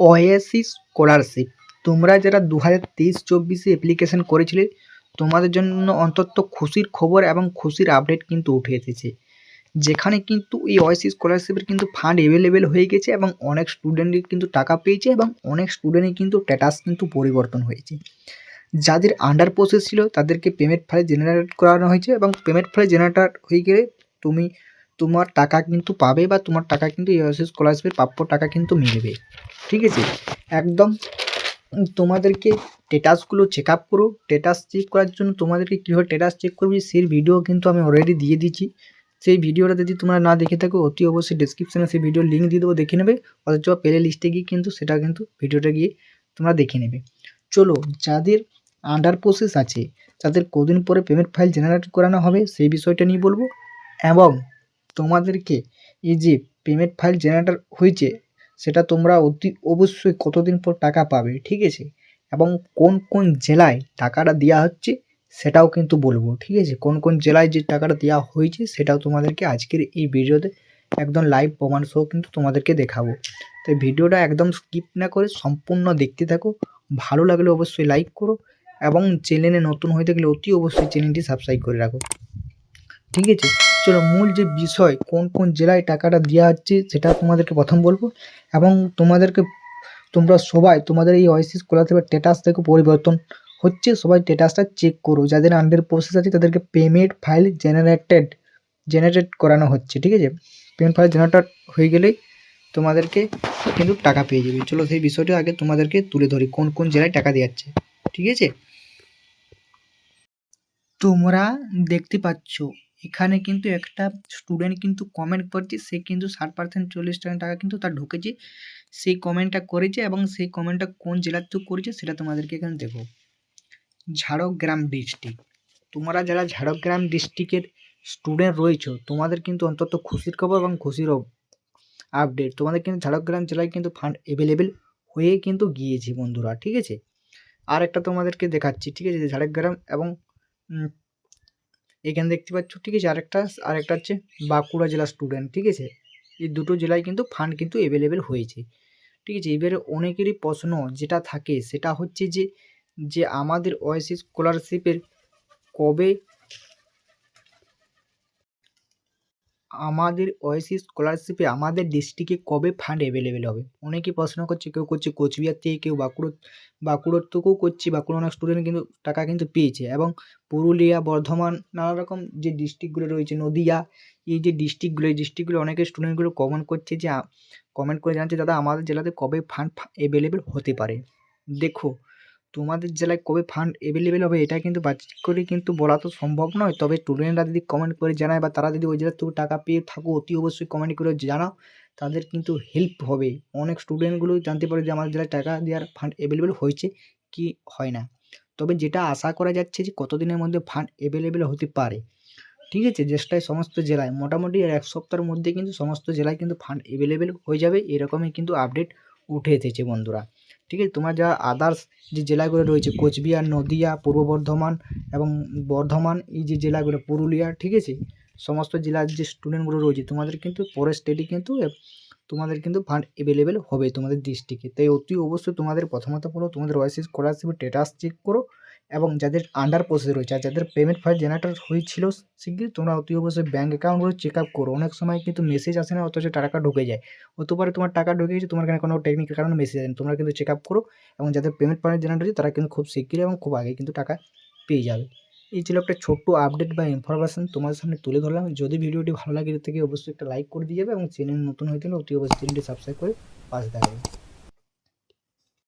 Oasis scholarship তোমরা যারা দু হাজার তেইশ চব্বিশে অ্যাপ্লিকেশন করেছিলে, তোমাদের জন্য অন্তত খুশির খবর এবং খুশির আপডেট কিন্তু উঠে এসেছে। যেখানে কিন্তু এই ওয়েসিস স্কলারশিপের কিন্তু ফান্ড অ্যাভেলেবেল হয়ে গেছে এবং অনেক স্টুডেন্টই কিন্তু টাকা পেয়েছে এবং অনেক স্টুডেন্টই কিন্তু স্ট্যাটাস কিন্তু পরিবর্তন হয়েছে। যাদের আন্ডার প্রসেস ছিল, তাদেরকে পেমেন্ট ফাইল জেনারেট করানো হয়েছে এবং পেমেন্ট ফাইল জেনারেট হয়ে গেলে তুমি তোমার টাকা কিন্তু পাবে বা তোমার টাকা কিন্তু ওয়েসিস স্কলারশিপের প্রাপ্য টাকা কিন্তু মিলবে। ঠিক আছে? একদম তোমাদেরকে স্টেটাসগুলো চেক আপ করো। স্টেটাস চেক করার জন্য তোমাদেরকে কীভাবে স্টেটাস চেক করবে সেই ভিডিও কিন্তু আমি অলরেডি দিয়ে দিচ্ছি সেই ভিডিওটা যদি তোমরা না দেখে থাকো, অতি অবশ্যই ডিসক্রিপশানে সেই ভিডিওর লিঙ্ক দিয়ে দেবো, দেখে নেবে। অথচ প্লে লিস্টে গিয়ে কিন্তু সেটা কিন্তু ভিডিওটা গিয়ে তোমরা দেখে নেবে। চলো, যাদের আন্ডার প্রসেস আছে, তাদের কদিন পরে পেমেন্ট ফাইল জেনারেট করানো হবে, সেই বিষয়টা নিয়ে বলব। এবং তোমাদেরকে এই যে পেমেন্ট ফাইল জেনারেটর হয়েছে, সেটা তোমরা অতি অবশ্যই কতদিন পর টাকা পাবে, ঠিক আছে? এবং কোন কোন জেলায় টাকাটা দেওয়া হচ্ছে, সেটাও কিন্তু বলব, ঠিক আছে? কোন কোন জেলায় যে টাকাটা দেওয়া হয়েছে, সেটাও তোমাদেরকে আজকের এই ভিডিওতে একদম লাইভ প্রমাণ সহ কিন্তু তোমাদেরকে দেখাবো। তো ভিডিওটা একদম স্কিপ না করে সম্পূর্ণ দেখতে থাকো, ভালো লাগলে অবশ্যই লাইক করো, এবং চ্যানেলে নতুন হয়ে থাকলে অতি অবশ্যই চ্যানেলটি সাবস্ক্রাইব করে রাখো, ঠিক আছে? চলো মূল যে বিষয়, কোন কোন জেলায় টাকাটা দেওয়া হচ্ছে, সেটা তোমাদেরকে প্রথম বলব। এবং তোমাদেরকে, তোমরা সবাই, তোমাদের এই ওয়াইসি স্কলারশিপের স্ট্যাটাস থেকে পরিবর্তন হচ্ছে, সবাই স্ট্যাটাসটা চেক করো। যাদের আন্ডার প্রসেস আছে, তাদেরকে পেমেন্ট ফাইল জেনারেটেড জেনারেট করানো হচ্ছে, ঠিক আছে? পেমেন্ট ফাইল জেনারেট হয়ে গেলেই তোমাদেরকে কিন্তু টাকা পেয়ে যাবে। চলো সেই বিষয়টা আগে তোমাদেরকে তুলে ধরি, কোন কোন জেলায় টাকা দেওয়া হচ্ছে, ঠিক আছে? তোমরা দেখতে পাচ্ছ এখানে কিন্তু একটা স্টুডেন্ট কিন্তু কমেন্ট করছে, সে কিন্তু ষাট পার্সেন্ট চল্লিশ টাকা কিন্তু তার ঢুকেছে। সেই কমেন্টটা করেছে এবং সেই কমেন্টটা কোন জেলার থেকে করেছে সেটা তোমাদেরকে এখানে দেখো। ঝাড়গ্রাম ডিস্ট্রিক্ট তোমরা যারা ঝাড়গ্রাম ডিস্ট্রিক্টের স্টুডেন্ট রয়েছো, তোমাদের কিন্তু অন্তত খুশির খবর এবং খুশির আপডেট তোমাদের কিন্তু ঝাড়গ্রাম জেলায় কিন্তু ফান্ড অ্যাভেলেবেল হয়ে কিন্তু গিয়েছে বন্ধুরা, ঠিক আছে? আর একটা তোমাদেরকে দেখাচ্ছি, ঠিক আছে? ঝাড়গ্রাম এবং এখানে দেখতে পাচ্ছ, ঠিক আছে, আরেকটা আরেকটা হচ্ছে বাঁকুড়া জেলার স্টুডেন্ট ঠিক আছে? এই দুটো জেলায় কিন্তু ফান্ড কিন্তু অ্যাভেলেবেল হয়েছে। ঠিক আছে, এবারে অনেকেরই প্রশ্ন যেটা থাকে সেটা হচ্ছে যে যে আমাদের ওয়েসি স্কলারশিপের কবে আমাদের ওয়েসি স্কলারশিপে আমাদের ডিস্ট্রিক্টে কবে ফান্ড অ্যাভেলেবেল হবে? অনেকে প্রশ্ন করছে, কেউ করছে কোচবিহার থেকে, কেউ বাঁকুড়ো, বাঁকুড়ার থেকেও করছে বাঁকুড়ো অনেক স্টুডেন্ট কিন্তু টাকা কিন্তু পেয়েছে এবং পুরুলিয়া, বর্ধমান নানা রকম যে ডিস্ট্রিক্টগুলো রয়েছে, নদিয়া, এই যে ডিস্ট্রিক্টগুলো এই ডিস্ট্রিক্টগুলো অনেকে স্টুডেন্টগুলো কমেন্ট করছে যে কমেন্ট করে জানাচ্ছে, দাদা, আমাদের জেলাতে কবে ফান্ড অ্যাভেলেবেল হতে পারে? দেখো তোমাদের জেলায় কবে ফান্ড অ্যাভেলেবেল হবে এটা কিন্তু বাচ্চা করে কিন্তু বলা তো সম্ভব নয়। তবে স্টুডেন্টরা যদি কমেন্ট করে জানায় বা তারা যদি ওই জেলার থেকে টাকা পেয়ে থাকো, অতি অবশ্যই কমেন্ট করে জানাও। তাদের কিন্তু হেল্প হবে। অনেক স্টুডেন্টগুলো জানতে পারে যে আমাদের জেলায় টাকা দেওয়ার ফান্ড অ্যাভেলেবেল হয়েছে কি হয় না। তবে যেটা আশা করা যাচ্ছে যে কতদিনের মধ্যে ফান্ড অ্যাভেলেবেল হতে পারে। ঠিক আছে? চেষ্টায় সমস্ত জেলায় মোটামুটি এক সপ্তাহের মধ্যে কিন্তু সমস্ত জেলায় কিন্তু ফান্ড অ্যাভেলেবেল হয়ে যাবে। এরকমই কিন্তু আপডেট উঠে এসেছে বন্ধুরা। ঠিক আছে? তোমার যা আদার্স যে জেলাগুলো রয়েছে, কোচবিহার, নদিয়া, পূর্ব বর্ধমান এবং বর্ধমান, এই যে জেলাগুলো, পুরুলিয়া, ঠিক আছে? সমস্ত জেলার যে স্টুডেন্টগুলো রয়েছে, তোমাদের কিন্তু পরের স্টেটে কিন্তু তোমাদের কিন্তু ফান্ড অ্যাভেলেবেল হবে তোমাদের ডিস্ট্রিক্টে তাই অতি অবশ্যই তোমাদের প্রথমত হলো তোমাদের ওয়াইসি স্কলারশিপের স্ট্যাটাস চেক করো এবং যাদের আন্ডার প্রসেস রয়েছে, আর যাদের পেমেন্ট ফাইল জেনারেটর হয়েছিল শিগগির তোমরা অতি অবশ্যই ব্যাঙ্ক অ্যাকাউন্টগুলো চেক আপ করো। অনেক সময় কিন্তু মেসেজ আসে না, অথচ টাকা ঢুকে যায়। হতে পারে তোমার টাকা ঢুকে গেছে, তোমার এখানে কোনো টেকনিক্যাল কারণে মেসেজ আসেনি। তোমরা কিন্তু চেক আপ করো এবং যাদের পেমেন্ট ফাইল জেনারেট হয়েছে তারা কিন্তু খুব শিগগির এবং খুব আগে কিন্তু টাকা পেয়ে যাবে। এই ছিল একটা ছোট্ট আপডেট বা ইনফরমেশন তোমাদের সামনে তুলে ধরলাম। যদি ভিডিওটি ভালো লাগে থেকে অবশ্যই একটা লাইক করে দিয়ে যাবে এবং চ্যানেল নতুন হয়ে থাকলে অতি অবশ্যই চ্যানেলটি সাবস্ক্রাইব করে পাশে থাকবে।